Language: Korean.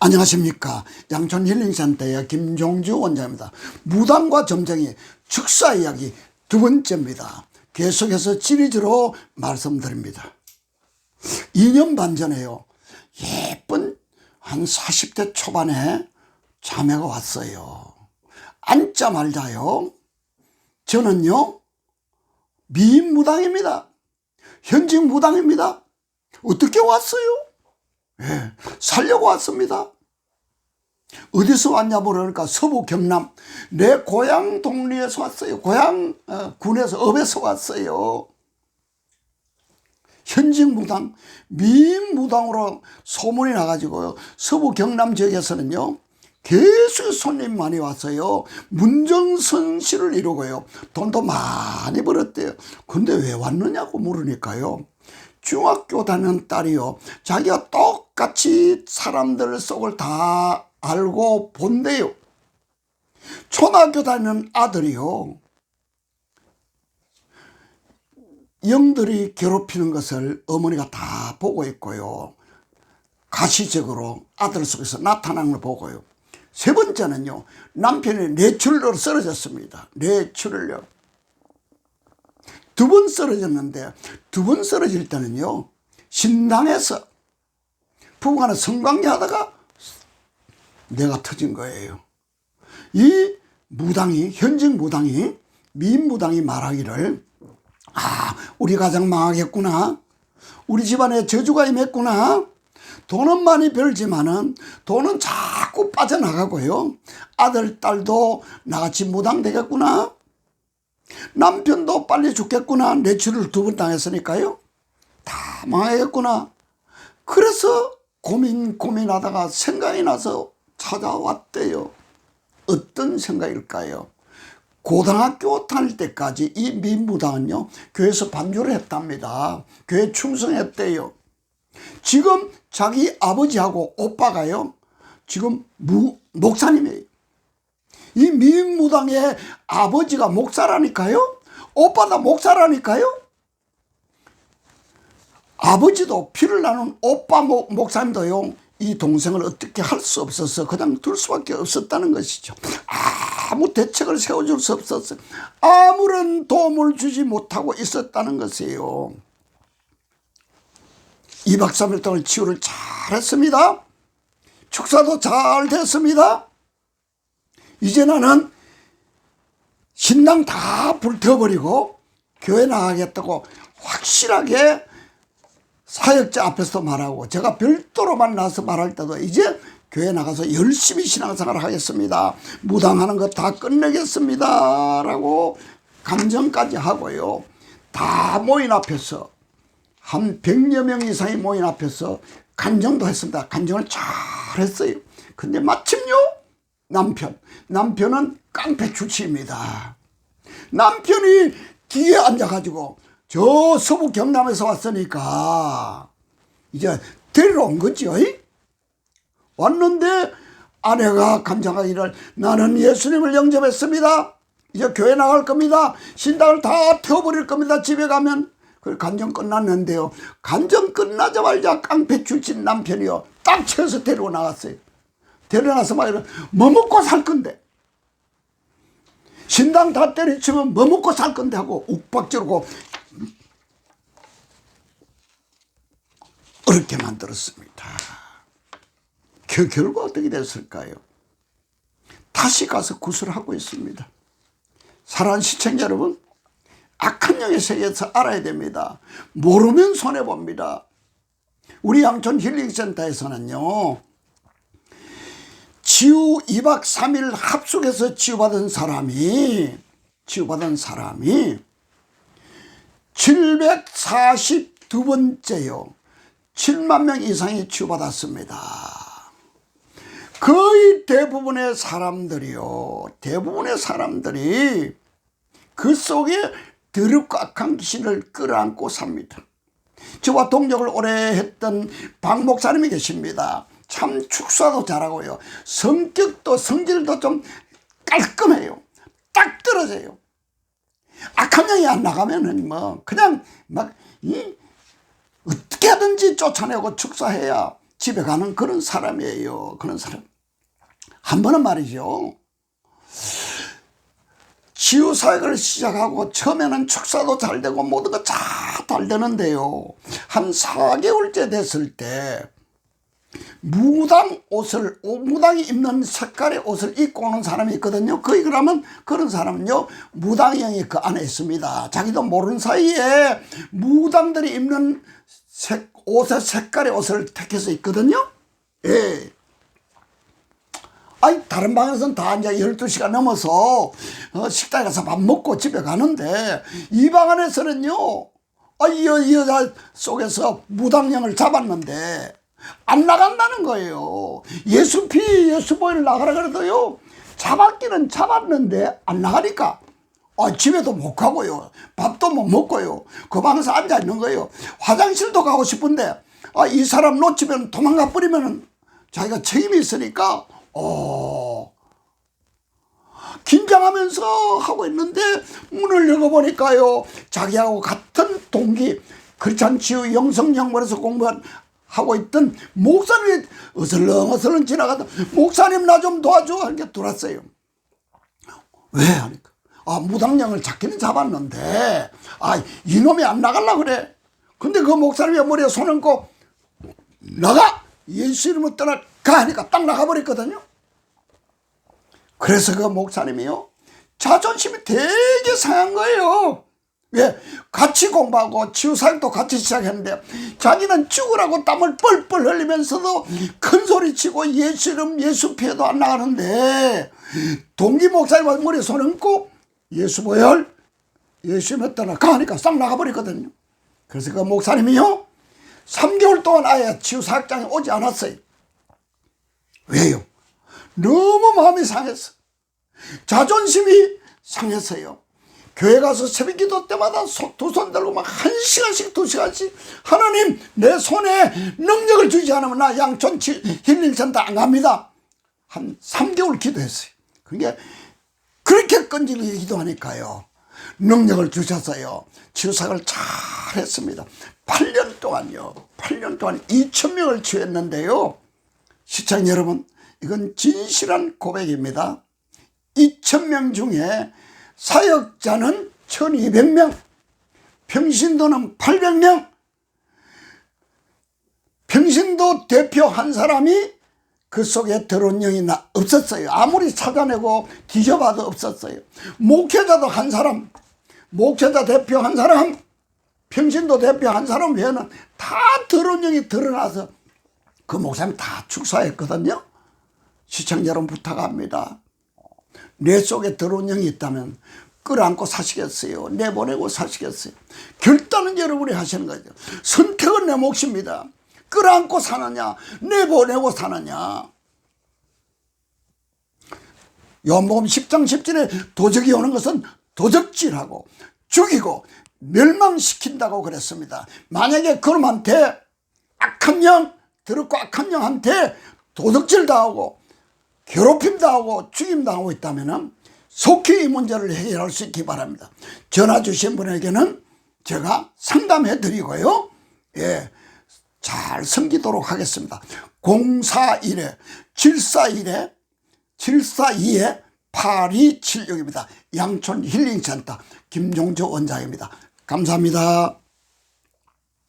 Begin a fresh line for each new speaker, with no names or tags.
안녕하십니까. 양천 힐링센터의 김종주 원장입니다. 무당과 점쟁이 축사 이야기 두 번째입니다. 계속해서 시리즈로 말씀드립니다. 2년 반 전에요. 예쁜 한 40대 초반에 자매가 왔어요. 앉자말자요. 저는요, 미인 무당입니다. 현직 무당입니다. 어떻게 왔어요? 예, 살려고 왔습니다. 어디서 왔냐 물으니까 서부 경남 내 고향 동리에서 왔어요. 고향 어, 군에서 업에서 왔어요. 현직 무당, 미인 무당으로 소문이 나가지고요. 서부 경남 지역에서는요. 계속 손님 많이 왔어요. 문정선 씨를 이루고요. 돈도 많이 벌었대요. 근데 왜 왔느냐고 물으니까요. 중학교 다니는 딸이요. 자기가 똑 같이 사람들 속을 다 알고 본대요. 초등학교 다니는 아들이요. 영들이 괴롭히는 것을 어머니가 다 보고 있고요. 가시적으로 아들 속에서 나타나는 걸 보고요. 세 번째는요, 남편이 뇌출로 쓰러졌습니다. 뇌출을요. 두번 쓰러졌는데, 두 번 쓰러질 때는요, 신당에서 부부간에 성관계 하다가 내가 터진 거예요. 이 무당이, 현직 무당이, 민무당이 말하기를, 아, 우리 가정 망하겠구나. 우리 집안에 저주가 임했구나. 돈은 많이 벌지만은 돈은 자꾸 빠져나가고요. 아들, 딸도 나같이 무당 되겠구나. 남편도 빨리 죽겠구나. 뇌출을 두 번 당했으니까요. 다 망하겠구나. 그래서 고민, 고민하다가 생각이 나서 찾아왔대요. 어떤 생각일까요? 고등학교 다닐 때까지 이 민무당은요, 교회에서 반주를 했답니다. 교회 충성했대요. 지금 자기 아버지하고 오빠가요, 지금 무, 목사님이에요. 이 민무당의 아버지가 목사라니까요? 오빠도 목사라니까요? 아버지도 피를 나눈 오빠 목, 목사님도요, 이 동생을 어떻게 할 수 없어서 그냥 둘 수밖에 없었다는 것이죠. 아무 대책을 세워줄 수 없었어요. 아무런 도움을 주지 못하고 있었다는 것이에요. 2박 3일 동안 치유를 잘 했습니다. 축사도 잘 됐습니다. 이제 나는 신당 다 불태워버리고 교회 나가겠다고 확실하게 사역자 앞에서 말하고 제가 별도로 만나서 말할 때도 이제 교회 나가서 열심히 신앙생활을 하겠습니다. 무당하는 거다 끝내겠습니다. 라고 감정까지 하고요. 다 모인 앞에서 한 100여 명 이상이 모인 앞에서 간정도 했습니다. 간정을 잘 했어요. 근데 마침요, 남편. 남편은 깡패 출신입니다. 남편이 뒤에 앉아가지고 저 서부 경남에서 왔으니까 이제 데리러 온 거죠. 왔는데 아내가 간장하기를 나는 예수님을 영접했습니다. 이제 교회 나갈 겁니다. 신당을 다 태워버릴 겁니다. 집에 가면. 그 간정 끝났는데요. 간정 끝나자마자 깡패 출신 남편이요. 딱 쳐서 데리고 나갔어요. 데려나서 막 이러, 뭐 먹고 살 건데. 신당 다 때려치면 뭐 먹고 살 건데 하고 욱박지르고 어렵게 만들었습니다. 그 결과 어떻게 됐을까요? 다시 가서 구술하고 있습니다. 사랑하는 시청자 여러분, 악한 영의 세계에서 알아야 됩니다. 모르면 손해봅니다. 우리 양촌 힐링센터에서는요, 치유 2박 3일 합숙해서 치유받은 사람이, 치유받은 사람이 742번째요. 7만 명 이상이 치유받았습니다. 거의 대부분의 사람들이요. 대부분의 사람들이 그 속에 더럽고 악한 귀신을 끌어안고 삽니다. 저와 동력을 오래 했던 박 목사님이 계십니다. 참 축사도 잘하고요. 성격도 성질도 좀 깔끔해요. 딱 떨어져요. 악한 영이 안 나가면은 뭐 그냥 막 이 어떻게 하든지 쫓아내고 축사해야 집에 가는 그런 사람이에요. 그런 사람. 한 번은 말이죠. 치유사역을 시작하고 처음에는 축사도 잘 되고 모든 거 잘 되는데요. 한 4개월째 됐을 때 무당 옷을 무당이 입는 색깔의 옷을 입고 오는 사람이 있거든요. 거기 그러면 그런 사람은요 무당형이 그 안에 있습니다. 자기도 모르는 사이에 무당들이 입는 색, 옷의 색깔의 옷을 택해서 입거든요. 예. 아니 다른 방에서는 다 이제 12시가 넘어서 어, 식당에 가서 밥 먹고 집에 가는데 이 방 안에서는요 아, 이, 여- 이 여자 속에서 무당령을 잡았는데 안 나간다는 거예요. 예수 피 예수 보이를 나가라 그래도요 잡았기는 잡았는데 안 나가니까 아, 집에도 못 가고요. 밥도 못 먹고요. 그 방에서 앉아 있는 거예요. 화장실도 가고 싶은데, 아, 이 사람 놓치면 도망가 버리면은 자기가 책임이 있으니까, 어, 긴장하면서 하고 있는데 문을 열어보니까요. 자기하고 같은 동기, 크리스찬치유 영성영문에서 공부한 하고 있던 목사님이 어슬렁어슬렁 지나가다 목사님 나 좀 도와줘 하니까 들어왔어요. 왜 하니까 아 무당령을 잡기는 잡았는데 아 이놈이 안 나갈라 그래. 근데 그 목사님이 머리에 손 얹고 나가! 예수 이름을 떠나 가 하니까 딱 나가버렸거든요. 그래서 그 목사님이요 자존심이 되게 상한 거예요. 왜 같이 공부하고 치유사역도 같이 시작했는데 자기는 죽으라고 땀을 뻘뻘 흘리면서도 큰 소리 치고 예수 이름 예수 피해도 안 나가는데 동기 목사님 머리에 손 얹고 예수 보혈 예수 떠나 가니까 싹 나가버렸거든요 그래서 그 목사님이요 3개월 동안 아예 치유사역장에 오지 않았어요 왜요? 너무 마음이 상했어 자존심이 상했어요. 교회 가서 새벽 기도 때마다 두 손 들고 막 한 시간씩 두 시간씩 하나님 내 손에 능력을 주지 않으면 나 양촌 치- 힐링센터 안 갑니다. 한 3개월 기도했어요. 그게 그 렇게 끈질기게 기도하니까요. 능력을 주셨어요. 치유사를 잘 했습니다. 8년 동안요. 8년 동안 2천 명을 치유했는데요. 시청 여러분, 이건 진실한 고백입니다. 2,000명 중에 사역자는 1,200명, 평신도는 800명, 평신도 대표 한 사람이 그 속에 들어온 영이 나 없었어요. 아무리 찾아내고 뒤져봐도 없었어요. 목회자도 한 사람, 목회자 대표 한 사람, 평신도 대표 한 사람 외에는 다 들어온 영이 드러나서 그 목사님 다 축사했거든요. 시청자 여러분 부탁합니다. 내 속에 들어온 영이 있다면 끌어안고 사시겠어요? 내보내고 사시겠어요? 결단은 여러분이 하시는 거죠. 선택은 내 몫입니다. 끌어안고 사느냐, 내보내고 사느냐. 요한복음 10장 10절에 도적이 오는 것은 도적질하고 죽이고 멸망시킨다고 그랬습니다. 만약에 그놈한테 악한 영, 더럽고 악한 영한테 도둑질 당하고 괴롭힘 당하고 죽임 당하고 있다면 속히 이 문제를 해결할 수 있기 바랍니다. 전화 주신 분에게는 제가 상담해 드리고요. 예. 잘 섬기도록 하겠습니다. 041에 741에 742에 8276입니다. 양촌 힐링센터 김종조 원장입니다. 감사합니다.